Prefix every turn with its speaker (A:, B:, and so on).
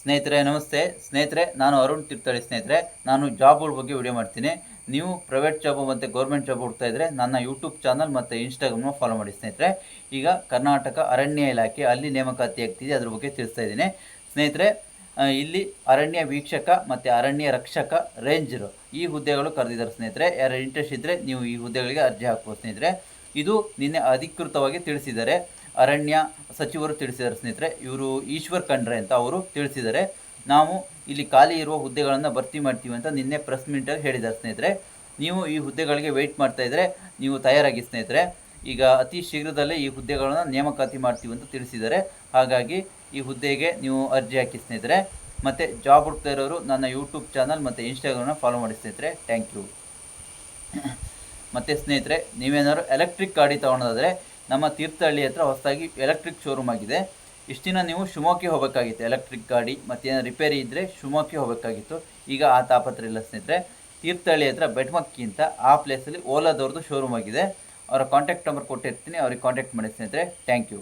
A: ಸ್ನೇಹಿತರೆ, ನಮಸ್ತೆ. ಸ್ನೇಹಿತರೆ, ನಾನು ಅರುಣ್ ತೀರ್ಥಹಳ್ಳಿ ಸ್ನೇಹಿತರೆ. ನಾನು ಜಾಬ್ಗಳ ಬಗ್ಗೆ ವಿಡಿಯೋ ಮಾಡ್ತೀನಿ. ನೀವು ಪ್ರೈವೇಟ್ ಜಾಬ್ ಮತ್ತು ಗೌರ್ಮೆಂಟ್ ಜಾಬ್ ಹುಡ್ತಾ ಇದ್ದರೆ ನನ್ನ ಯೂಟ್ಯೂಬ್ ಚಾನಲ್ ಮತ್ತು ಇನ್ಸ್ಟಾಗ್ರಾಮ್ನ ಫಾಲೋ ಮಾಡಿ ಸ್ನೇಹಿತರೆ. ಈಗ ಕರ್ನಾಟಕ ಅರಣ್ಯ ಇಲಾಖೆ ಅಲ್ಲಿ ನೇಮಕಾತಿ ಆಗ್ತಿದೆ, ಅದ್ರ ಬಗ್ಗೆ ತಿಳಿಸ್ತಾ ಇದ್ದೀನಿ. ಸ್ನೇಹಿತರೆ ಇಲ್ಲಿ ಅರಣ್ಯ ವೀಕ್ಷಕ ಮತ್ತು ಅರಣ್ಯ ರಕ್ಷಕ ರೇಂಜರು ಈ ಹುದ್ದೆಗಳು ಕರೆದಿದ್ದಾರೆ ಸ್ನೇಹಿತರೆ. ಯಾರು ಇಂಟ್ರೆಸ್ಟ್ ಇದ್ದರೆ ನೀವು ಈ ಹುದ್ದೆಗಳಿಗೆ ಅರ್ಜಿ ಹಾಕ್ಬೋದು ಸ್ನೇಹಿತರೆ. ಇದು ನಿನ್ನೆ ಅಧಿಕೃತವಾಗಿ ತಿಳಿಸಿದ್ದಾರೆ. ಅರಣ್ಯ ಸಚಿವರು ತಿಳಿಸಿದ್ದಾರೆ ಸ್ನೇಹಿತರೆ. ಇವರು ಈಶ್ವರ್ ಖಂಡ್ರೆ ಅಂತ ಅವರು ತಿಳಿಸಿದ್ದಾರೆ. ನಾವು ಇಲ್ಲಿ ಖಾಲಿ ಇರುವ ಹುದ್ದೆಗಳನ್ನು ಭರ್ತಿ ಮಾಡ್ತೀವಿ ಅಂತ ನಿನ್ನೆ ಪ್ರೆಸ್ ಮೀಟಲ್ಲಿ ಹೇಳಿದ್ದಾರೆ ಸ್ನೇಹಿತರೆ. ನೀವು ಈ ಹುದ್ದೆಗಳಿಗೆ ವೆಯ್ಟ್ ಮಾಡ್ತಾ ಇದ್ದರೆ ನೀವು ತಯಾರಾಗಿ ಸ್ನೇಹಿತರೆ. ಈಗ ಅತಿ ಶೀಘ್ರದಲ್ಲೇ ಈ ಹುದ್ದೆಗಳನ್ನು ನೇಮಕಾತಿ ಮಾಡ್ತೀವಿ ಅಂತ ತಿಳಿಸಿದ್ದಾರೆ. ಹಾಗಾಗಿ ಈ ಹುದ್ದೆಗೆ ನೀವು ಅರ್ಜಿ ಹಾಕಿ ಸ್ನೇಹಿತರೆ. ಮತ್ತು ಜಾಬ್ ಹುಡ್ತಾ ಇರೋರು ನನ್ನ ಯೂಟ್ಯೂಬ್ ಚಾನಲ್ ಮತ್ತು ಇನ್ಸ್ಟಾಗ್ರಾಮ್ನ ಫಾಲೋ ಮಾಡಿ ಸ್ನೇಹಿತರೆ. ಥ್ಯಾಂಕ್ ಯು ಮತ್ತು ಸ್ನೇಹಿತರೆ, ನೀವೇನಾದ್ರು ಎಲೆಕ್ಟ್ರಿಕ್ ಗಾಡಿ ತೊಗೊಳೋದಾದರೆ ನಮ್ಮ ತೀರ್ಥಹಳ್ಳಿ ಹತ್ರ ಹೊಸದಾಗಿ ಎಲೆಕ್ಟ್ರಿಕ್ ಶೋರೂಮ್ ಆಗಿದೆ. ಇಷ್ಟಿನ ನೀವು ಶಿವಮೊಗ್ಗಕ್ಕೆ ಹೋಗಬೇಕಾಗಿತ್ತು ಎಲೆಕ್ಟ್ರಿಕ್ ಗಾಡಿ ಮತ್ತು ರಿಪೇರಿ ಇದ್ದರೆ ಶಿವಮೊಗ್ಗಕ್ಕೆ ಹೋಗಬೇಕಾಗಿತ್ತು. ಈಗ ಆ ತಾಪತ್ರ ಇಲ್ಲ ಸ್ನೇಹಿತರೆ. ತೀರ್ಥಹಳ್ಳಿ ಹತ್ರ ಬೆಟ್ಮಕ್ಕಿ ಅಂತ ಆ ಪ್ಲೇಸಲ್ಲಿ ಓಲಾದವ್ರದ್ದು ಶೋರೂಮ್ ಆಗಿದೆ. ಅವರ ಕಾಂಟ್ಯಾಕ್ಟ್ ನಂಬರ್ ಕೊಟ್ಟಿರ್ತೀನಿ, ಅವ್ರಿಗೆ ಕಾಂಟ್ಯಾಕ್ಟ್ ಮಾಡಿ ಸ್ನೇಹಿತರೆ. Thank you